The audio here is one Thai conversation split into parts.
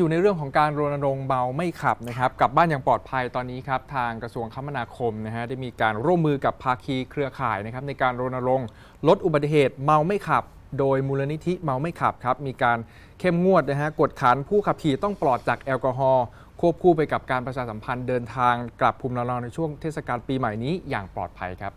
อยู่ในเรื่องของการรณรงค์เมาไม่ขับนะครับกลับบ้านอย่างปลอดภัยตอนนี้ครับทางกระทรวงคมนาคมนะฮะได้มีการร่วมมือกับภาคีเครือข่ายนะครับในการรณรงค์ลดอุบัติเหตุเมาไม่ขับ โดยมูลนิธิเมาไม่ขับครับมีการเข้มงวดนะฮะกดขันผู้ขับขี่ต้องปลอดจากแอลกอฮอล์ควบคู่ไปกับการประชาสัมพันธ์เดินทางกลับภูมิลำเนาในช่วงเทศกาลปีใหม่นี้อย่างปลอดภัยครับ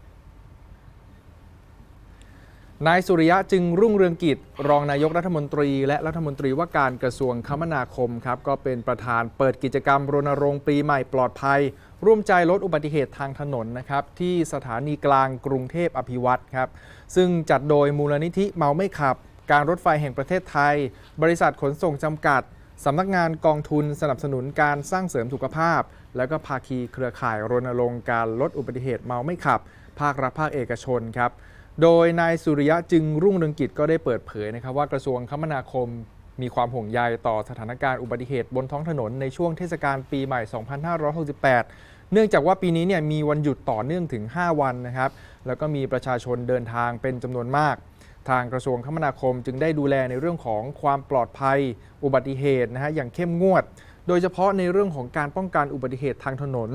นายสุริยะจึงรุ่งเรืองกิจ รองนายกรัฐมนตรี และรัฐมนตรีว่าการกระทรวงคมนาคมครับก็เป็นประธานเปิดกิจกรรมรณรงค์ปีใหม่ปลอดภัย ร่วมใจลดอุบัติเหตุทางถนนนะครับที่สถานีกลางกรุงเทพอภิวัตรครับซึ่งจัดโดยมูลนิธิเมาไม่ขับ การรถไฟแห่งประเทศไทย บริษัทขนส่งจำกัดสำนักงานกองทุนสนับสนุนการสร้างเสริมสุขภาพ แล้วก็ภาคีเครือข่ายรณรงค์การลดอุบัติเหตุเมาไม่ขับ ภาครัฐภาคเอกชนครับ โดยนายสุริยะจึงรุ่งเรืองกิจก็ได้เปิดเผยนะครับว่ากระทรวงคมนาคมมีความห่วงใยต่อสถานการณ์อุบัติเหตุบนท้องถนนในช่วงเทศกาลปีใหม่ 2568 เนื่องจากว่าปีนี้เนี่ยมีวันหยุดต่อเนื่องถึง 5 วันนะครับ แล้วก็มีประชาชนเดินทางเป็นจำนวนมาก ทางกระทรวงคมนาคมจึงได้ดูแลในเรื่องของความปลอดภัย อุบัติเหตุนะฮะอย่างเข้มงวด โดยเฉพาะในเรื่องของการป้องกันอุบัติเหตุทางถนน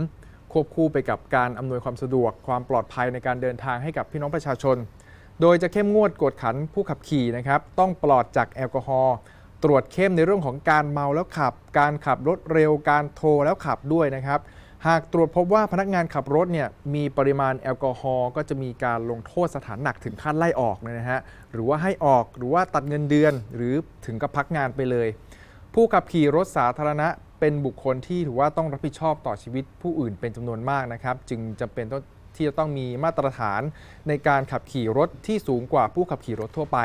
ควบคู่ไปกับการอำนวยความสะดวกความปลอดภัยในการเดินทางให้กับพี่น้องประชาชน โดยจะเข้มงวดกวดขันผู้ขับขี่นะครับต้องปลอดจากแอลกอฮอล์ตรวจเข้มในเรื่องของการเมาแล้วขับ การขับรถเร็วการโทรแล้วขับด้วยนะครับหากตรวจพบว่าพนักงานขับรถเนี่ยมีปริมาณแอลกอฮอล์ก็จะมีการลงโทษสถานหนักถึงขั้นไล่ออกเลยนะฮะหรือว่าให้ออกหรือว่าตัดเงินเดือน หรือถึงกับพักงานไปเลย ผู้ขับขี่รถสาธารณะ เป็นบุคคลที่ถือว่าต้องรับผิดชอบต่อชีวิตผู้อื่นเป็นจำนวนมากนะครับ จึงจำเป็นต้องที่จะต้องมีมาตรฐานในการขับขี่รถที่สูงกว่าผู้ขับขี่รถทั่วไป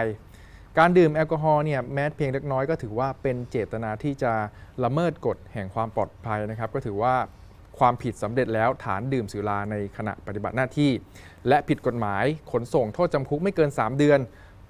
การดื่มแอลกอฮอล์เนี่ยแม้เพียงเล็กน้อยก็ถือว่าเป็นเจตนาที่จะละเมิดกฎแห่งความปลอดภัยนะครับ ก็ถือว่าความผิดสำเร็จแล้วฐานดื่มสุราในขณะปฏิบัติหน้าที่ และผิดกฎหมายขนส่งโทษจำคุกไม่เกิน 3 เดือน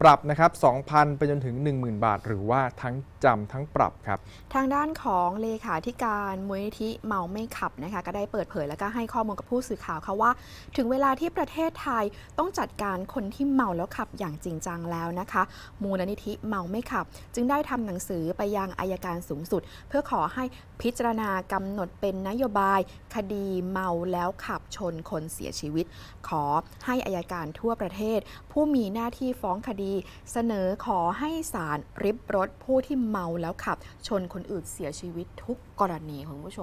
ปรับนะครับ 2,000 ไปจนถึง 10,000 บาท หรือว่าทั้งจำทั้งปรับครับ ทางด้านของเลขาธิการมูลนิธิเมาไม่ขับนะคะ ก็ได้เปิดเผยแล้วก็ให้ข้อมูลกับผู้สื่อข่าวค่ะว่า ถึงเวลาที่ประเทศไทยต้องจัดการคนที่เมาแล้วขับอย่างจริงจังแล้วนะคะ มูลนิธิเมาไม่ขับ จึงได้ทำหนังสือไปยังอายการสูงสุด เพื่อขอให้พิจารณากำหนดเป็นนโยบาย คดีเมาแล้วขับชนคนเสียชีวิต ขอให้อายการทั่วประเทศ ผู้มีหน้าที่ฟ้องคดีดี เสนอขอให้ศาลริบรถผู้ที่เมาแล้วขับ ชนคนอื่นเสียชีวิตทุกกรณีคุณผู้ชม